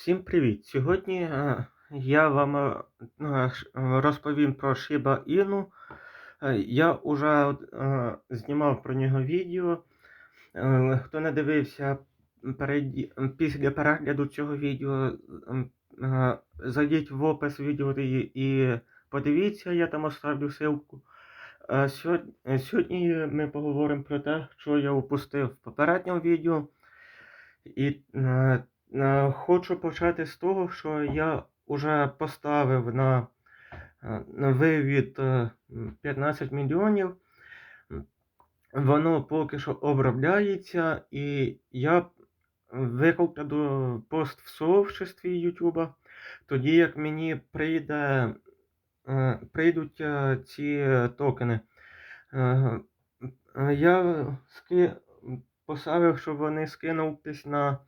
Всім привіт! Сьогодні е, я вам е, е, розповім про Shiba Inu. Я вже знімав про нього відео. Хто не дивився після перегляду цього відео, зайдіть в опис відео і, подивіться, я там оставлю ссылку. Сьогодні, ми поговоримо про те, що я упустив в попередньому відео. І хочу почати з того, що я вже поставив на, е, вивід е, 15 мільйонів. Воно поки що обробляється, і я викладу пост в сообществі Ютуба, тоді як мені прийде, е, прийдуть е, ці токени. Е, е, Я поставив, щоб вони скинулись на е,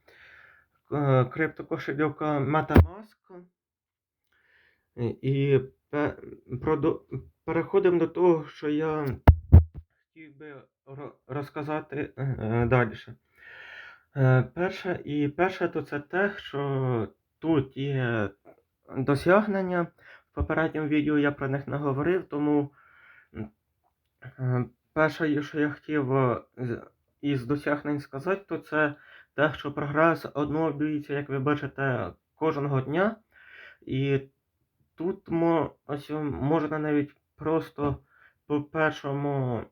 криптокошельока MetaMask. І переходимо до того, що я хотів би розказати далі. Перше, і перше, то це те, що тут є досягнення. В попередньому відео я про них не говорив, тому е, перше, що я хотів е, із досягнень сказати, то це те, що прогрес оновлюється, як ви бачите, кожного дня. І тут ось можна навіть просто по першому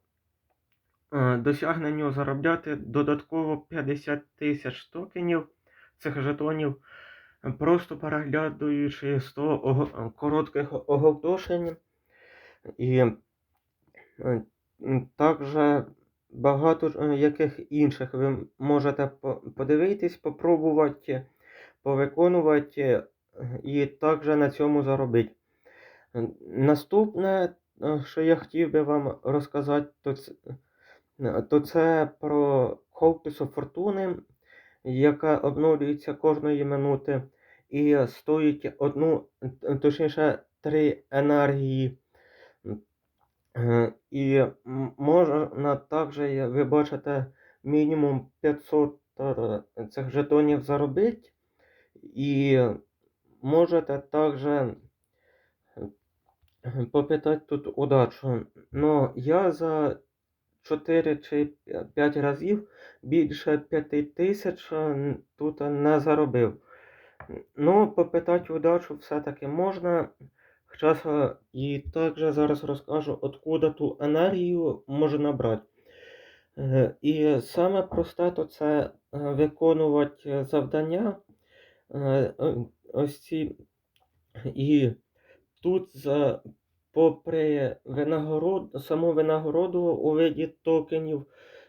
е, досягненню заробляти додатково 50 тисяч токенів цих жетонів, просто переглядуючи 100 ого- коротких оголошень. І е, також багато е, яких інших ви можете подивитись, попробувати, повиконувати і також на цьому заробити. Наступне, е, що я хотів би вам розказати, то це, то це про колесо фортуни, яка обновлюється кожної минути і стоїть одну, точніше, три енергії. Е, І можна також, ви бачите, мінімум 500 е, цих жетонів заробити. І можете також попитати тут удачу. Ну, я за 4 чи 5 разів більше 5 тисяч е, тут не заробив. Ну, попитати удачу все-таки можна. Зараз е, і також зараз розкажу, откуда ту енергію можна брати. Е, І саме просте то це е, виконувати завдання. Ось ці. І тут попри винагород, саму винагороду у виді токенів,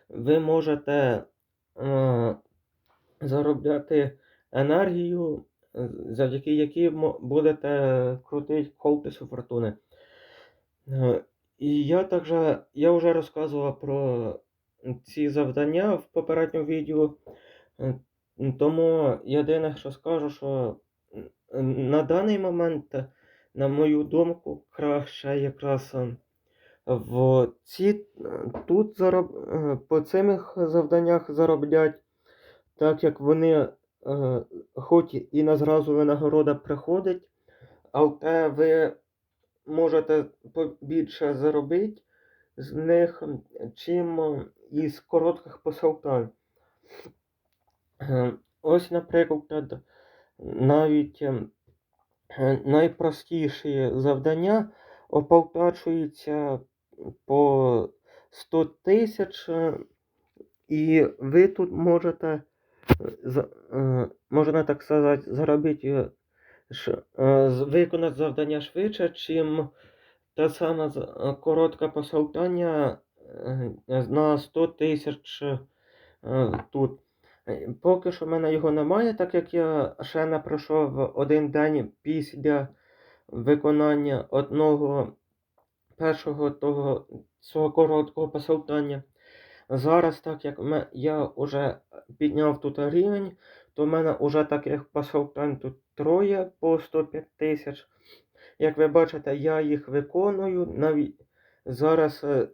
ви можете заробляти енергію, завдяки якій будете крутити колесо фортуни. Е, І я також, я вже розказував про ці завдання в попередньому відео. Е, Тому єдине, що скажу, що на даний момент, на мою думку, краще якраз е, в ці, тут зароб, по цих завданнях зароблять, так як вони, хоч і на зразу винагорода приходить, але ви можете побільше заробити з них, чим із коротких посилкань. Е, Ось, наприклад, навіть е, найпростіші завдання оплачуються по 100 тисяч, е, і ви тут можете, е, е, можна так сказати, заробити, е, е, виконати завдання швидше, чим те саме е, коротке посилкання е, на 100 тисяч е, тут. Е, Поки що в мене його немає, так як я ще не пройшов один день після виконання одного першого того свого короткого посилкання. Зараз, так як я вже підняв тут рівень, то в мене вже таких тут троє по 105 тисяч. Як ви бачите, я їх виконую. Навіть зараз е,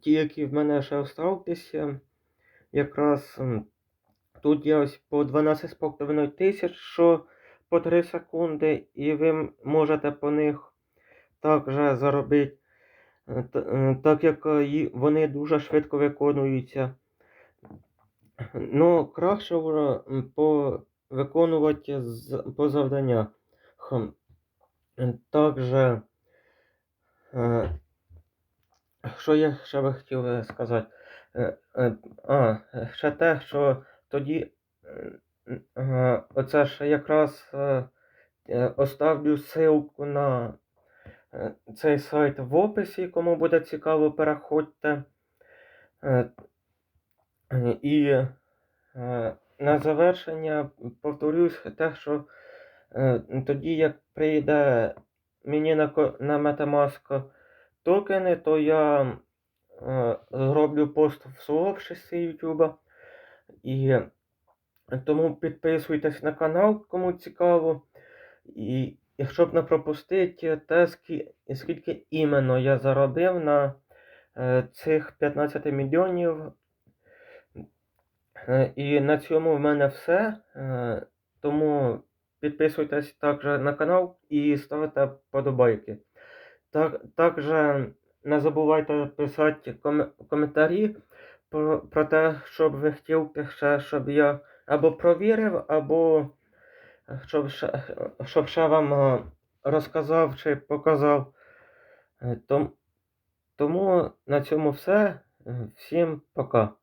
ті, які в мене ще залишилися, якраз тут є ось по 12,5 тисяч, що по 3 секунди, і ви можете по них також заробити, так як е, вони дуже швидко виконуються. Ну, краще по виконувати по завданнях. Також, е, що я ще би хотів е, сказати? Е, е, А, е, ще те, що тоді е, е, оце ж якраз е, е, оставлю ссылку на е, цей сайт в описі, кому буде цікаво, переходьте. Е, е, І е, на завершення повторюсь те, що е, тоді, як прийде мені на, Metamask токени, то я е, зроблю пост в сообществі YouTube. І тому підписуйтесь на канал, кому цікаво. І, і щоб не пропустити те, скільки іменно я заробив на е, цих 15 мільйонів. Е, І на цьому в мене все. Е, Тому підписуйтесь також на канал і ставте вподобайки. Так, також не забувайте писати ком- коментарі про, про те, щоб ви хотіли ще, щоб я або провірив, або щоб ще, вам е, розказав чи показав. Е, тому на цьому все. Е, Всім пока.